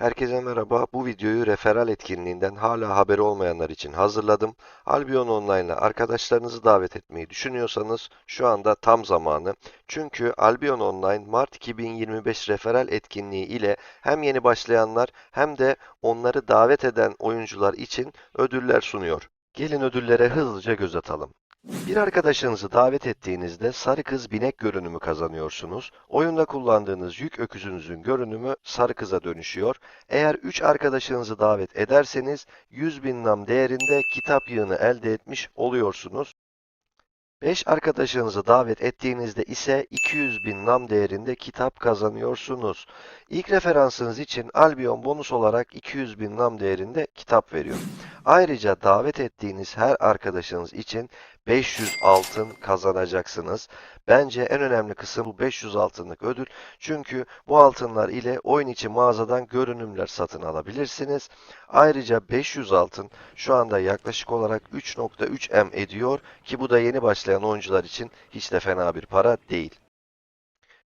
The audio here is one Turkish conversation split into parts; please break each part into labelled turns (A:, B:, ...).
A: Herkese merhaba. Bu videoyu referral etkinliğinden hala haberi olmayanlar için hazırladım. Albion Online'la arkadaşlarınızı davet etmeyi düşünüyorsanız şu anda tam zamanı. Çünkü Albion Online Mart 2025 referral etkinliği ile hem yeni başlayanlar hem de onları davet eden oyuncular için ödüller sunuyor. Gelin ödüllere hızlıca göz atalım. Bir arkadaşınızı davet ettiğinizde sarı kız binek görünümü kazanıyorsunuz. Oyunda kullandığınız yük öküzünüzün görünümü sarı kıza dönüşüyor. Eğer 3 arkadaşınızı davet ederseniz 100 bin nam değerinde kitap yığını elde etmiş oluyorsunuz. 5 arkadaşınızı davet ettiğinizde ise 200 bin nam değerinde kitap kazanıyorsunuz. İlk referansınız için Albion bonus olarak 200 bin nam değerinde kitap veriyor. Ayrıca davet ettiğiniz her arkadaşınız için 500 altın kazanacaksınız. Bence en önemli kısım bu 500 altınlık ödül. Çünkü bu altınlar ile oyun içi mağazadan görünümler satın alabilirsiniz. Ayrıca 500 altın şu anda yaklaşık olarak 3.3 M ediyor ki bu da yeni başlayan oyuncular için hiç de fena bir para değil.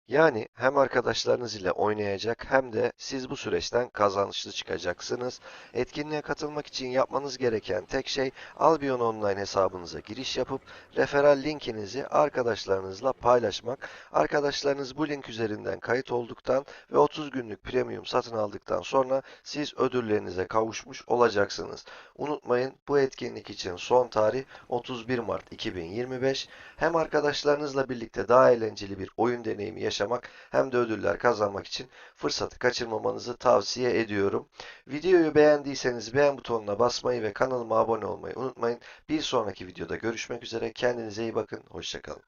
A: Yani hem arkadaşlarınız ile oynayacak hem de siz bu süreçten kazançlı çıkacaksınız. Etkinliğe katılmak için yapmanız gereken tek şey Albion Online hesabınıza giriş yapıp referral linkinizi arkadaşlarınızla paylaşmak. Arkadaşlarınız bu link üzerinden kayıt olduktan ve 30 günlük premium satın aldıktan sonra siz ödüllerinize kavuşmuş olacaksınız. Unutmayın bu etkinlik için son tarih 31 Mart 2025. Hem arkadaşlarınızla birlikte daha eğlenceli bir oyun deneyimi yaşamak hem de ödüller kazanmak için fırsatı kaçırmamanızı tavsiye ediyorum. Videoyu beğendiyseniz beğen butonuna basmayı ve kanalıma abone olmayı unutmayın. Bir sonraki videoda görüşmek üzere. Kendinize iyi bakın. Hoşçakalın.